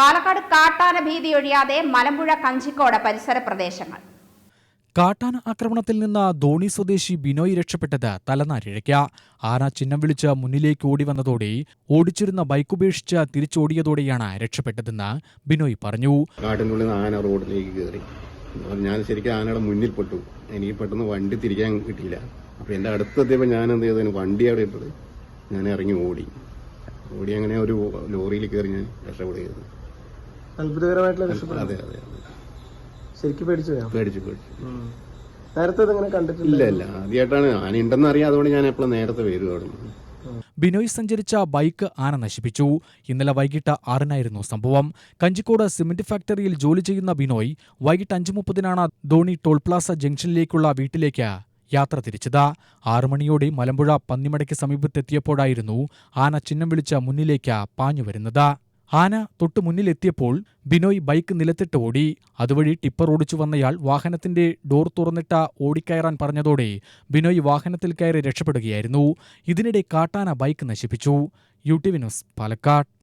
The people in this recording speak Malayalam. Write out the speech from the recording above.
പാലക്കാട് കാട്ടാന ഭീതി ഒഴിയാതെ മലമ്പുഴ കഞ്ചിക്കോട് പരിസര പ്രദേശങ്ങൾ. കാട്ടാന ആക്രമണത്തിൽ നിന്ന് ധോണി സ്വദേശി ബിനോയ് രക്ഷപ്പെട്ടത് തലനാരിഴയ്ക്ക. ആന ചിഹ്നം വിളിച്ച് മുന്നിലേക്ക് ഓടി വന്നതോടെ ഓടിച്ചിരുന്ന ബൈക്ക് ഉപേക്ഷിച്ച് തിരിച്ചോടിയതോടെയാണ് രക്ഷപ്പെട്ടതെന്ന് ബിനോയ് പറഞ്ഞു. കാട്ടിനുള്ളിൽ ആന റോഡിലേക്ക് കയറി. ഞാൻ ശരിക്കും ആനയുടെ മുന്നിൽ പെട്ടു. എനിക്ക് പെട്ടെന്ന് വണ്ടി തിരിക്കാൻ കിട്ടിയില്ല. അപ്പോൾ എന്റെ അടുത്തെത്തിയപ്പോൾ ഞാൻ എന്ത് ചെയ്തതിന് വണ്ടി അവിടെ ഇട്ടത്. ഞാൻ ഇറങ്ങി ഓടി. ഓടി അങ്ങനെ ഒരു ലോറിയിൽ കയറി ഞാൻ രക്ഷപ്പെടുകയായിരുന്നു. അത്ഭുതകരമായിട്ടുള്ള അതെ അതെ അതെ. ശരിക്കും പേടിച്ചു പോയാ? പേടിച്ചു പേടിച്ചു. നേരത്തെ ഇതങ്ങനെ കണ്ടിട്ടില്ല? ഇല്ല ഇല്ല. ആദ്യമായിട്ടാണ്. ആന ഉണ്ടെന്ന് അറിയാം അതുകൊണ്ട് ഞാൻ എപ്പോഴും നേരത്തെ വരും അവിടെ. നിന്ന് ബിനോയ് സഞ്ചരിച്ച ബൈക്ക് ആന നശിപ്പിച്ചു. ഇന്നലെ വൈകിട്ട് ആറിനായിരുന്നു സംഭവം. കഞ്ചിക്കോട് സിമന്റ് ഫാക്ടറിയിൽ ജോലി ചെയ്യുന്ന ബിനോയ് വൈകിട്ട് അഞ്ചു മുപ്പതിനാണ് ധോണി ടോൾ പ്ലാസ ജംഗ്ഷനിലേക്കുള്ള വീട്ടിലേക്ക് യാത്ര തിരിച്ചത്. ആറു മണിയോടെ മലമ്പുഴ പന്നിമടയ്ക്ക് സമീപത്തെത്തിയപ്പോഴായിരുന്നു ആന ചിഹ്നം വിളിച്ച മുന്നിലേക്ക് പാഞ്ഞു വരുന്നത്. ആന തൊട്ടു മുന്നിലെത്തിയപ്പോൾ ബിനോയ് ബൈക്ക് നിലത്തിട്ട് ഓടി. അതുവഴി ടിപ്പർ ഓടിച്ചു വന്നയാൾ വാഹനത്തിന്റെ ഡോർ തുറന്നിട്ട ഓടിക്കയറാൻ പറഞ്ഞതോടെ ബിനോയ് വാഹനത്തിൽ കയറി രക്ഷപ്പെടുകയായിരുന്നു. ഇതിനിടെ കാട്ടാന ബൈക്ക് നശിപ്പിച്ചു. U T Vinos Palakkad.